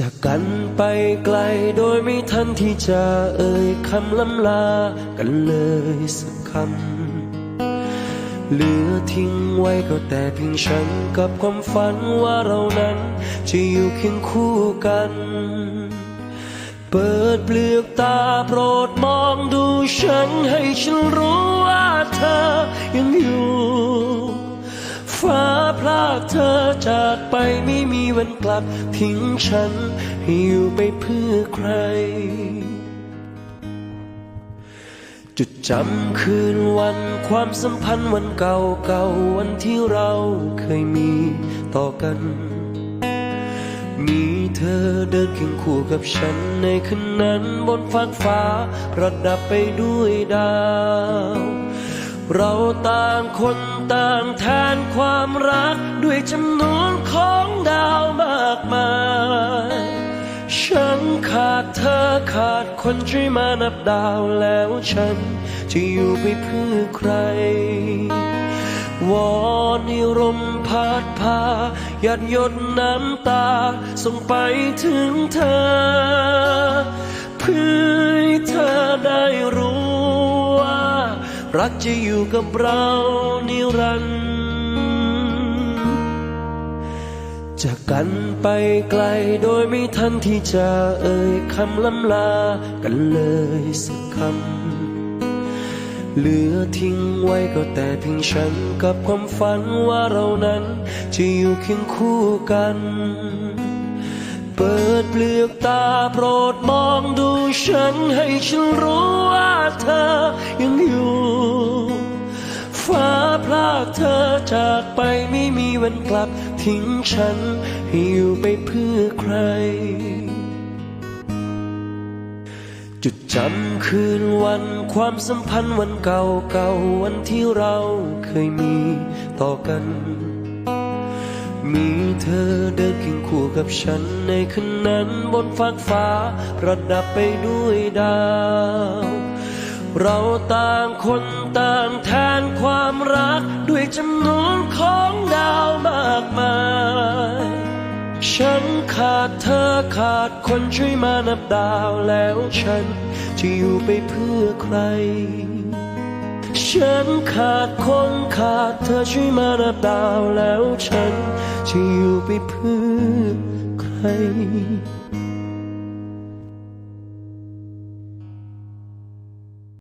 จากกันไปไกลโดยไม่ทันที่จะเอ่ยคำล้ำลากันเลยสักคำ เหลือทิ้งไว้ก็แต่เพียงฉันกับความฝันว่าเรานั้นจะอยู่เคียงคู่กัน เปิดเปลือกตาโปรดมองดูฉันให้ฉันรู้ว่าเธอยังอยู่ฟ้า พลากเธอจากไปไม่มีวันกลับ ทิ้งฉันให้อยู่ไปเพื่อใคร จุดจำคืนวันความสัมพันธ์วันเก่าเก่าวันที่เราเคยมีต่อกัน มีเธอเดินเคียงคู่กับฉันในคืนนั้นบนฟากฟ้า ประดับไปด้วยดาว เราต่างคนต่างแทนความรักด้วยจำนวนของดาวมากมายฉันขาดเธอขาดคนช่วยมานับดาวแล้วฉันจะอยู่ไปเพื่อใคร วอนให้ลมพัดพาหยาดหยดน้ำตา ส่งไปถึงเธอ เพื่อให้เธอได้รู้ รักจะอยู่กับเรานิรันดร์จากกันไปไกลโดยไม่ทันที่จะเอ่ยคำล้ำลากันเลยสักคำ เหลือทิ้งไว้ก็แต่เพียงฉันกับความฝันว่าเรานั้น จะอยู่เคียงคู่กัน เปิดเปลือกตาโปรดมอง ฉันให้ฉันรู้ว่าเธอยังอยู่ ฟ้าพลากเธอจากไปไม่มีวันกลับ ทิ้งฉันให้อยู่ไปเพื่อใคร จุดจำคืนวันความสัมพันธ์วันเก่าเก่าๆวันที่เราเคยมีต่อกัน มีเธอเดินเคียงคู่กับฉันในคืนนั้นบนฟากฟ้า ประดับไปด้วยดาว เราต่างคนต่างแทนความรักด้วยจำนวนของดาวมากมาย ฉันขาดเธอขาดคนช่วยมานับดาวแล้วฉันจะอยู่ไปเพื่อใครฉันขาดคนขาดเธอช่วยมานับดาวแล้วฉัน จะอยู่ไปเพื่อใคร